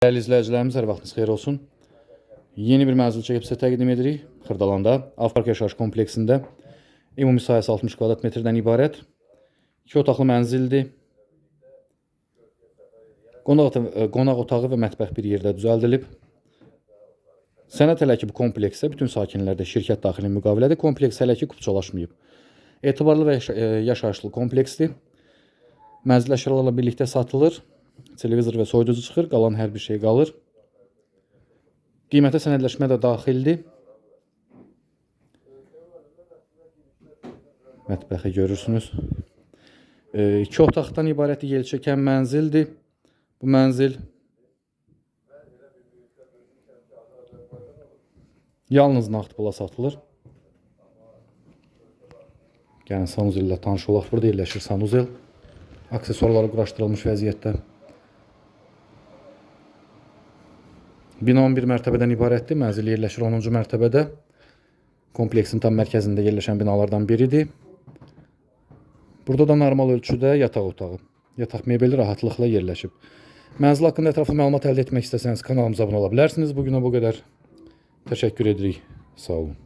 Dəyərli izləyicilərimiz, hər vaxtınız xeyir olsun. Yeni bir mənzil çəkib sizə təqdim edirik. Xırdalanda, Avpark yaşayış kompleksində. Ümumi sahəsi 60 kvadrat metrdən ibarət. 2 otaqlı mənzildir. Qonaq, ota- qonaq otağı və mətbəx bir yerdə düzəldilib. Sənət hələ ki bu kompleksdə bütün sakinlərdə şirkət daxili müqavilədə kompleks hələ ki kupçalaşmayıb. Etibarlı və e, yaşayışlı kompleksdir. Mənzil əşyalarla birlikdə satılır. Televizor və soyuducu çıxır, qalan hər bir şey qalır. Qiymətə sənədləşmə də daxildir. Mətbəxi görürsünüz. 2 otaqdan ibarət yelçəkən mənzildir. Bu mənzil yalnız nağd pula satılır. Yəni sanuzel ilə tanış olaq. Burada yerləşir sanuzel. Aksesuarları quraşdırılmış vəziyyətdə. Bina 11 mərtəbədən ibarətdir. Mənzil yerləşir 10-cu mərtəbədə. Kompleksin tam mərkəzində yerləşən binalardan biridir. Burada da normal ölçüdə yataq otağı, yataq mebeli rahatlıqla yerləşib. Mənzil haqqında ətraflı məlumat əldə etmək istəsəniz kanalımıza abunə ola bilərsiniz. Bu günə bu qədər. Təşəkkür edirik. Sağ olun.